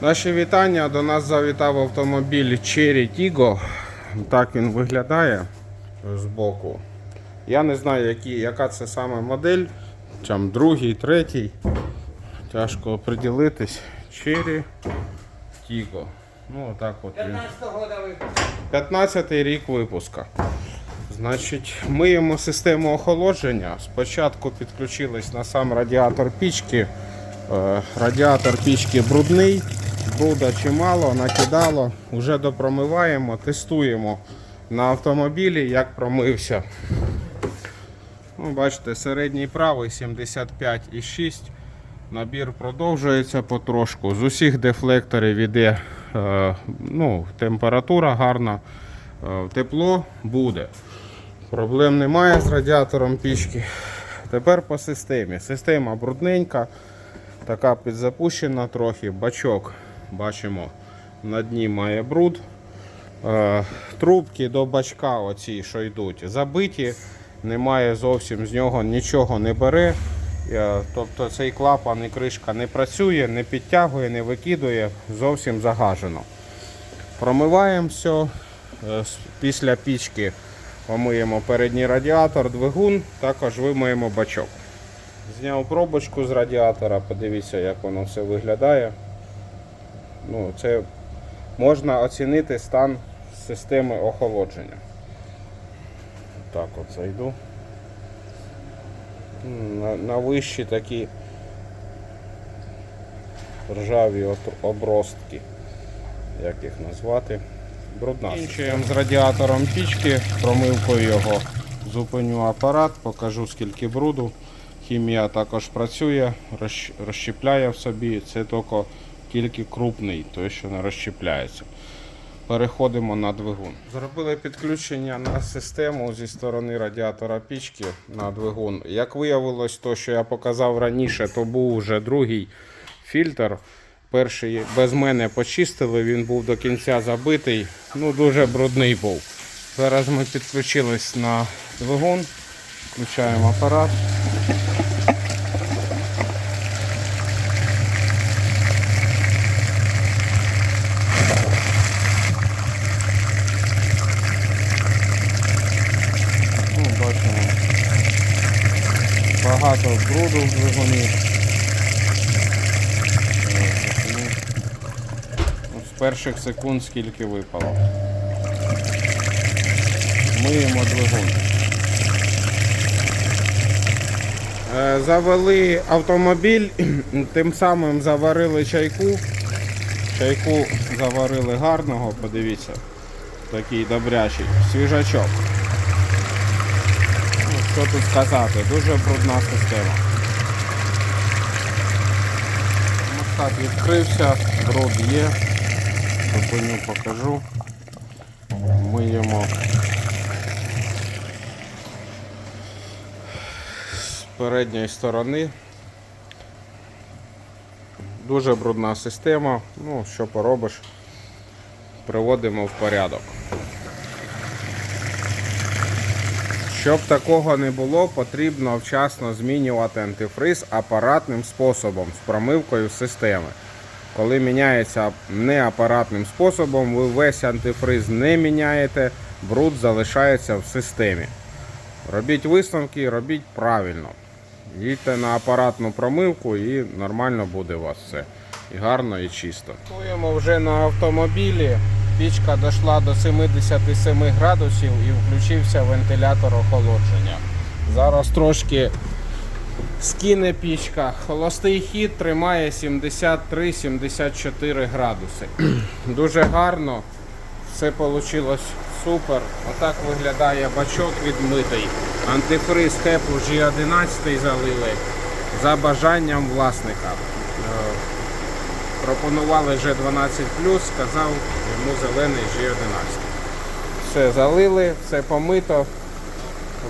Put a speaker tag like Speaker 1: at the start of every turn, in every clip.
Speaker 1: Наші вітання. До нас завітав автомобіль Cherry Tiggo. Так він виглядає з боку. Я не знаю, які, яка це саме модель. Там другий, третій. Тяжко оприділитись. Cherry Tiggo. Ну, отак от
Speaker 2: 15 года выпуска.
Speaker 1: 15 рік випуска. Значить, миємо систему охолодження. Спочатку підключились на сам радіатор пічки. Е, Радіатор пічки брудний, бруда чимало, накидало. Уже допромиваємо, тестуємо на автомобілі, як промився. Ну, бачите, середній правий 75,6. Набір продовжується потрошку. З усіх дефлекторів іде е, ну, температура гарна, е, тепло буде. Проблем немає з радіатором пічки. Тепер по системі. Система брудненька, така підзапущена трохи. Бачок бачимо на дні має бруд. Е, Трубки до бачка, оці, що йдуть, забиті, немає зовсім з нього нічого не бере. Е, Тобто цей клапан і кришка не працює, не підтягує, не викидує, зовсім загажено. Промиваємо все. Е, Після пічки помиємо передній радіатор, двигун, також вимиємо бачок. Зняв пробочку з радіатора, подивіться, як воно все виглядає. Ну, це можна оцінити стан системи охолодження. Так от зайду. На, на вищі такі ржаві обростки, як їх назвати. Брудна. Закінчуємо з радіатором пічки, промивкою його. Зупиню апарат, покажу скільки бруду. Хімія також працює, розщ- розщепляє в собі. Це тільки, тільки крупний, той, що не розщепляється. Переходимо на двигун. Зробили підключення на систему зі сторони радіатора пічки на двигун. Як виявилось, то, що я показав раніше, то був вже другий фільтр. Перший без мене почистили, він був до кінця забитий, ну дуже брудний був. Зараз ми підключились на двигун, включаємо апарат. Ну, бачимо. Багато бруду в двигуні. З перших секунд скільки випало. Миємо двигун. Е, Завели автомобіль, тим самим заварили чайку. Чайку заварили гарного, подивіться. Такий добрячий. Свіжачок. Що тут сказати, дуже брудна система. Мостак відкрився, бруд є. Зупиню, покажу. Миємо з передньої сторони. Дуже брудна система. Ну, що поробиш, приводимо в порядок. Щоб такого не було, потрібно вчасно змінювати антифриз апаратним способом з промивкою системи. Коли міняється не апаратним способом, ви весь антифриз не міняєте, бруд залишається в системі. Робіть висновки, робіть правильно. Їдьте на апаратну промивку і нормально буде у вас все. І гарно, і чисто. Готуємо вже на автомобілі. Пічка дійшла до 77 градусів і включився вентилятор охолодження. Зараз трошки скине пічка. Холостий хід тримає 73-74 градуси. Дуже гарно. Все вийшло супер. Отак виглядає бачок відмитий. Антифриз Хепу G11 залили за бажанням власника. Пропонували G12, сказав йому зелений G11. Все залили, все помито.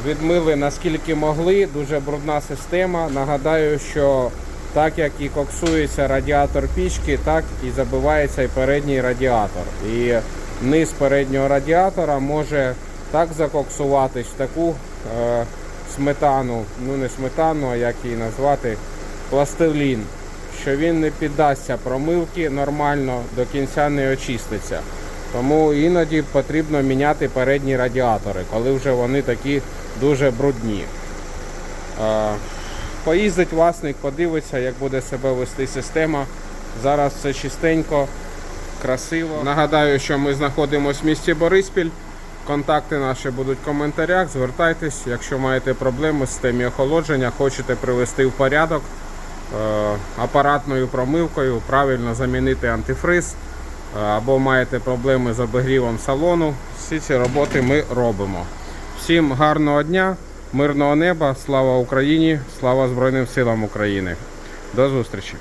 Speaker 1: Відмили наскільки могли, дуже брудна система. Нагадаю, що так як і коксується радіатор пічки, так і забивається і передній радіатор. І низ переднього радіатора може так закоксуватись в таку е, сметану, ну не сметану, а як її назвати, пластилін, що він не піддасться промивки нормально, до кінця не очиститься. Тому іноді потрібно міняти передні радіатори, коли вже вони такі дуже брудні. Поїздить власник, подивиться, як буде себе вести система. Зараз все чистенько, красиво. Нагадаю, що ми знаходимося в місті Бориспіль. Контакти наші будуть в коментарях. Звертайтесь, якщо маєте проблеми з системі охолодження, хочете привести в порядок апаратною промивкою, правильно замінити антифриз е, або маєте проблеми з обігрівом салону. Всі ці роботи ми робимо. Всім гарного дня, мирного неба, слава Україні, слава Збройним силам України. До зустрічі!